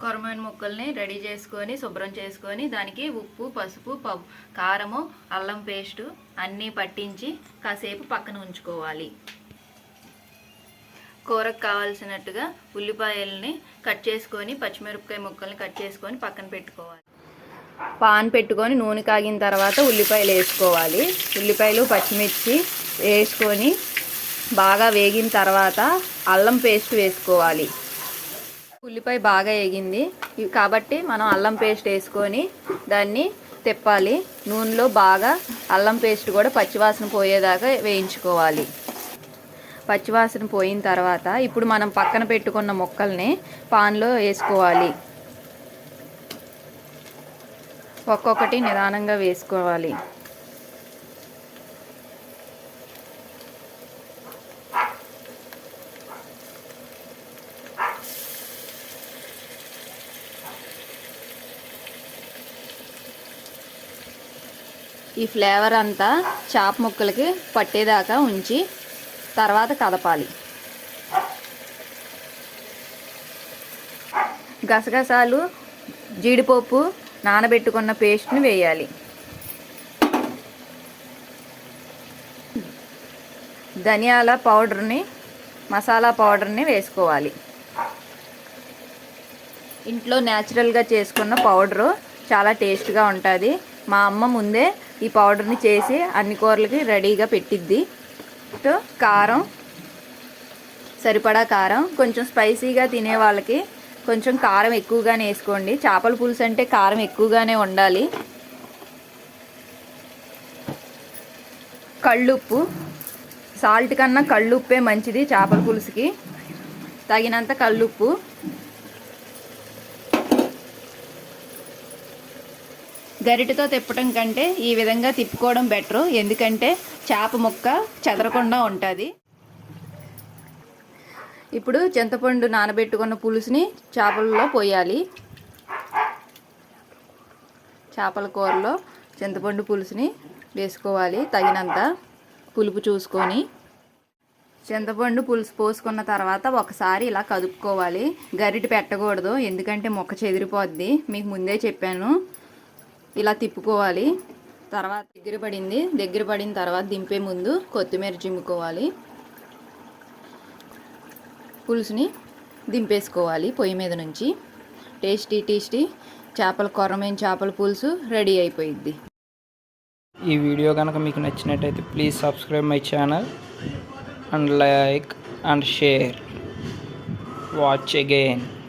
కొరమైన ముక్కల్ని రెడీ చేసుకొని శుభ్రం చేసుకొని దానికి ఉప్పు పసుపు ప- కారము అల్లం పేస్టు అన్నీ పట్టించి కాసేపు పక్కన ఉంచుకోవాలి. కూరకు కావాల్సినట్టుగా ఉల్లిపాయలని కట్ చేసుకొని పచ్చిమిరపకాయ ముక్కల్ని కట్ చేసుకొని పక్కన పెట్టుకోవాలి. పాన్ పెట్టుకొని నూనె కాగిన తర్వాత ఉల్లిపాయలు వేసుకోవాలి. ఉల్లిపాయలు పచ్చిమిర్చి వేసుకొని బాగా వేగిన తర్వాత అల్లం పేస్ట్ వేసుకోవాలి. ఉల్లిపాయ బాగా ఎగింది కాబట్టి మనం అల్లం పేస్ట్ వేసుకొని దాన్ని తిప్పాలి. నూనెలో బాగా అల్లం పేస్ట్ కూడా పచ్చివాసన పోయేదాకా వేయించుకోవాలి. పచ్చివాసన పోయిన తర్వాత ఇప్పుడు మనం పక్కన పెట్టుకున్న ముక్కల్ని పాన్లో వేసుకోవాలి. ఒక్కొక్కటి నిదానంగా వేసుకోవాలి. ఈ ఫ్లేవర్ అంతా చాప ముక్కలకి పట్టేదాకా ఉంచి తర్వాత కదపాలి. గసగసాలు జీడిపప్పు నానబెట్టుకున్న పేస్ట్ని వేయాలి. ధనియాల పౌడర్ని మసాలా పౌడర్ని వేసుకోవాలి. ఇంట్లో న్యాచురల్గా చేసుకున్న పౌడరు చాలా టేస్ట్గా ఉంటుంది. మా అమ్మ ముందే ఈ పౌడర్ని చేసి అన్ని కూరలకి రెడీగా పెట్టిద్ది. తో కారం సరిపడా కారం కొంచెం స్పైసీగా తినే వాళ్ళకి కొంచెం కారం ఎక్కువగానే వేసుకోండి. చేపల పులుసు అంటే కారం ఎక్కువగానే ఉండాలి కళ్ళుప్పు సాల్ట్ కన్నా కళ్ళుప్పే మంచిది చేపల పులుసుకి. తగినంత కళ్ళుప్పు. గరిటతో తిప్పటం కంటే ఈ విధంగా తిప్పుకోవడం బెటరు ఎందుకంటే చేప ముక్క చెదరకుండా ఉంటుంది. ఇప్పుడు చింతపండు నానబెట్టుకున్న పులుసుని చేపల్లో పోయాలి. చేపల కూరలో చింతపండు పులుసుని వేసుకోవాలి. తగినంత పులుపు చూసుకొని చింతపండు పులుసు పోసుకున్న తర్వాత ఒకసారి ఇలా కదుపుకోవాలి. గరిటి పెట్టకూడదు ఎందుకంటే మొక్క చెదిరిపోద్ది. మీకు ముందే చెప్పాను ఇలా తిప్పుకోవాలి. తర్వాత దగ్గర పడింది. దగ్గర పడిన తర్వాత దింపే ముందు కొత్తిమీర చిమ్ముకోవాలి. పులుసుని దింపేసుకోవాలి పొయ్యి మీద నుంచి. టేస్టీ టేస్టీ చేపల కొరమైన చేపల పులుసు రెడీ అయిపోయిద్ది. ఈ వీడియో కనుక మీకు నచ్చినట్టయితే please subscribe my channel and like and share. Watch again.